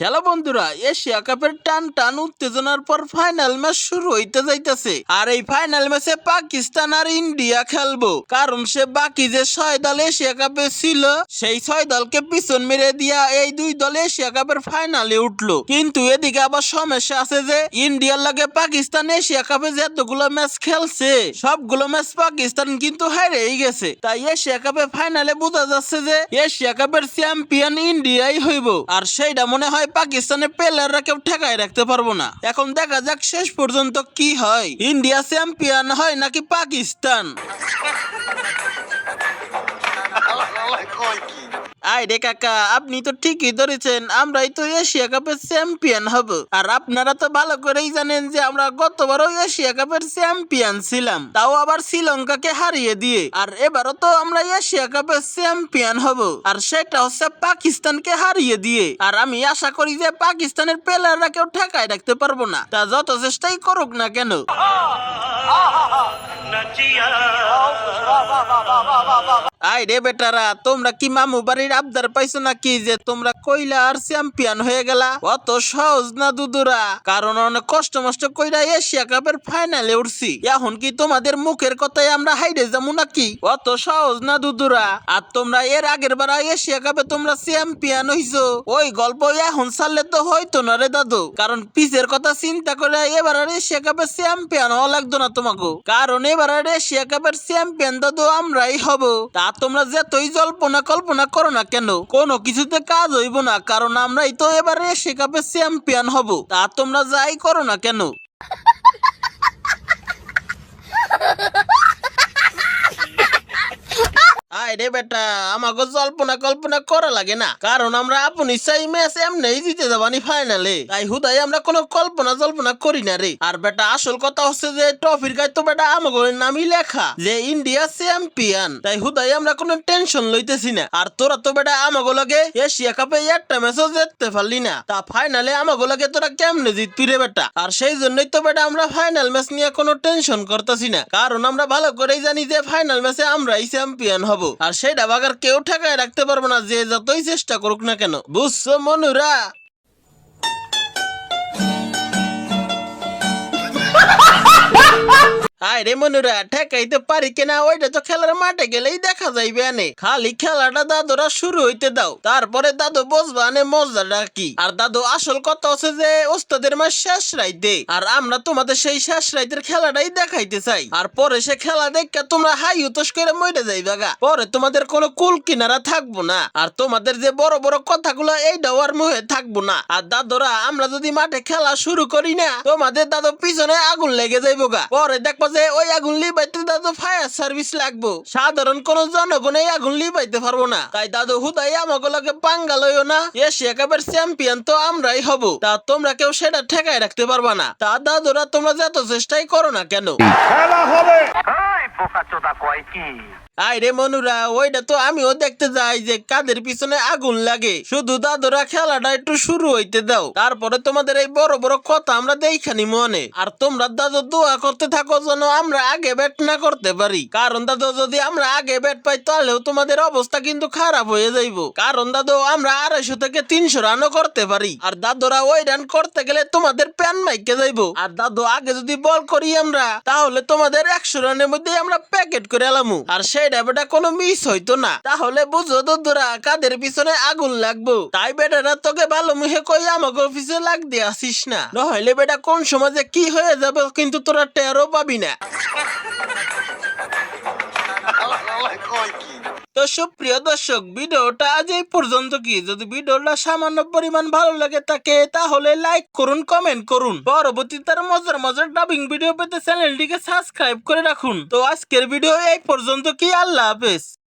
Hello বন্ধুরা, Asia কাপের টান টান উত্তেজনার পর ফাইনাল ম্যাচ শুরু হইতে যাইতেছে। আর এই ফাইনাল ম্যাচে পাকিস্তান আর ইন্ডিয়া খেলব। কারণ সে বাকি যে ছয় দল এশিয়া কাপে ছিল, সেই ছয় দলকে পিছন মেরে দিয়া এই দুই দল এশিয়া কাপের ফাইনালে উঠল। কিন্তু এদিকে আবার সমস্যা আছে যে, ইন্ডিয়ার লাগে পাকিস্তান এশিয়া কাপে যে এতগুলো ম্যাচ খেলছে, সবগুলো ম্যাচ পাকিস্তান কিন্তু হারেই গেছে। তাই এশিয়া কাপে ফাইনালে বোঝা যাচ্ছে যে, এশিয়া কাপের চ্যাম্পিয়ন ইন্ডিয়াই হইব। আর সেইটা মনে হয় পাকিস্তানের প্লেয়াররা কেউ ঠেকায় রাখতে পারব না। এখন দেখা যাক শেষ পর্যন্ত কি হয়। ইন্ডিয়া চ্যাম্পিয়ন হয় নাকি পাকিস্তান? আই রে কাকা আপনি তো ঠিকই ধরেছেন আমরাই তো এশিয়া কাপের চ্যাম্পিয়ন হব আর আপনারা তো ভালো করেই জানেন যে আমরা গতবারও এশিয়া কাপের চ্যাম্পিয়ন ছিলাম তাও আবার শ্রীলঙ্কাকে হারিয়ে দিয়ে আর এবারও তো আমরা এশিয়া কাপের চ্যাম্পিয়ন হব আর সেটা হচ্ছে পাকিস্তানকে হারিয়ে দিয়ে আর আমি আশা করি যে পাকিস্তানের প্লেয়াররা কেউ ঠেকায় রাখতে পারব না তা যত চেষ্টাই করুক না কেন আই রে বেটারা তোমরা কি মামু বাড়ির আবদার পাইছো নাকি যে তোমরা কইলা আর চ্যাম্পিয়ন হয়ে গেলা। অত সহজ না দুদুরা। কারণ অনেক কষ্ট মষ্ট কইরা এশিয়া কাপের ফাইনালে উঠছি। এখন কি তোমাদের মুখের কথায় আমরা হাইরে যাব নাকি? অত সহজ না দুদুরা। আর তোমরা এর আগের বার এশিয়া কাপে তোমরা চ্যাম্পিয়ন হইছো। ওই গল্প এখন ছাড়লে তো হইতো না রে দাদু। কারণ পিসের কথা চিন্তা করে এবার আর এশিয়া কাপের চ্যাম্পিয়ন হওয়া লাগতো না তোমাকে। কারণ এবার আর এশিয়া কাপের চ্যাম্পিয়ন দাদু আমরাই হব। তা তোমরা যতই জল্পনা কল্পনা করো না কেন, কোনো কিছুতে কাজ হইব না, কারণ আমরাই তো এবারে এশিয়া কাপে চ্যাম্পিয়ন হব। তা তোমরা যাই করো না কেন? আয় রে বেটা। আমাকে জল্পনা কল্পনা করা লাগে না। কারণ আমরা আপনি চাই ম্যাচ এমনি জিতে যাবানি ফাইনালে তাই হুদাই আমরা কোনো কল্পনা জল্পনা করি না রে। আর বেটা, আসল কথা হচ্ছে যে ট্রফির গায়ে তো বেটা আমাকে নামই লেখা যে, ইন্ডিয়া চ্যাম্পিয়ন তাই হুদাই আমরা কোনো টেনশন লইতেছি না। আর তোরা তো বেটা আমাকে লাগে এশিয়া কাপে একটা ম্যাচও জিততে পারলি না। তা ফাইনালে আমাকে লাগে তোরা কেমনে জিতবি রে বেটা? আর সেই জন্যই তো বেটা আমরা ফাইনাল ম্যাচ নিয়ে কোনো টেনশন করতেছি না। কারণ আমরা ভালো করেই জানি যে ফাইনাল ম্যাচে আমরাই চ্যাম্পিয়ন হব। আর সেই ডাবাগার কেউ ঠেকায় রাখতে পারবে না, যে যতই চেষ্টা করুক না কেন। বুঝছ, মনুরা? আয় রে মনুরা ঠেকাইতে পারি কিনা, ওইটা তো খেলার মাঠে গেলেই দেখা যাইবে আনে। খালি খেলাটা দাদুরা শুরু হইতে দাও, তারপরে দাদু বসবা আনে মজাটা কি। আর দাদু আসল কথা হচ্ছে যে, ওস্তাদের মাস শেষ রাইতে। আর আমরা তোমাদের সেই শেষ রাইতের খেলাটাই দেখাইতে চাই। আর পরে সে খেলা দেখে তোমরা হাই উতস করে মরে যাইবা গা। পরে তোমাদের কোনো কুল কিনারা থাকব না। আর তোমাদের যে বড় বড় কথাগুলো এই ডাওয়ার মুহে থাকব না। আর দাদুরা, আমরা যদি মাঠে খেলা শুরু করি না, তোমাদের দাদু পিছনে আগুন লেগে যাইবো গা। পরে দেখব যে ওই আগুন লিবাইতে দাদু ফায়ার সার্ভিস লাগবো। সাধারণ কোন জনগণ এই আগুন লিবাইতে পারব না। তাই দাদু হুদাই আমাকে লাগে পাঙ্গা লইও না। এশিয়া কাপের চ্যাম্পিয়ন তো আমরাই হব। তা তোমরা কেউ সেটা ঠেকায় রাখতে পারবা না। তা দাদুরা তোমরা যত চেষ্টাই করো না কেন। এই বোকা চোদা কয় কি? আই রে মনুরা, ওইটা তো আমিও দেখতে যাই যে কাদের পিছনে আগুন লাগে। শুধু দাদুরা খেলাটা একটু শুরু হইতে দাও। তারপরে তোমাদের এই বড় বড় কথা আমরা দেখানি মনে। আর তোমরা দাদু দোয়া করতে থাকো যেন আমরা আগে ব্যাট না করতে পারি। কারণ দাদু যদি আমরা আগে ব্যাট পাই, তাহলেও তোমাদের অবস্থা কিন্তু খারাপ হয়ে যাইব। কারণ দাদু, আমরা আড়াইশো থেকে তিনশো রানও করতে পারি। আর দাদুরা ওই রান করতে গেলে তোমাদের প্যান মাইকে যাইব। আর দাদু, আগে যদি বল করি আমরা, তাহলে তোমাদের একশো রানের মধ্যে আমরা প্যাকেট করে এলামু। আর সেই বেটা কোনো মিস হইতো না। তাহলে বুঝো তো তোরা কাদের পিছনে আগুন লাগবো? তাই বেটাটা তোকে ভালো মুখে কই আমাকে অফিসে লাগ দিয়ে আসিস না। নহলে বেটা কোন সমাজে কি হয়ে যাবে কিন্তু তোরা টেরও পাবি না। সুপ্রিয় দর্শক, ভিডিওটা আজ এই পর্যন্ত কি? যদি ভিডিওটা সামান্য পরিমাণ ভালো লাগে থাকে, তাহলে লাইক করুন কমেন্ট করুন। পরবর্তী তার মজার মজার ডাবিং ভিডিও পেতে চ্যানেলটিকে সাবস্ক্রাইব করে রাখুন। তো আজকের ভিডিও এই পর্যন্ত কি? আল্লাহ হাফেজ।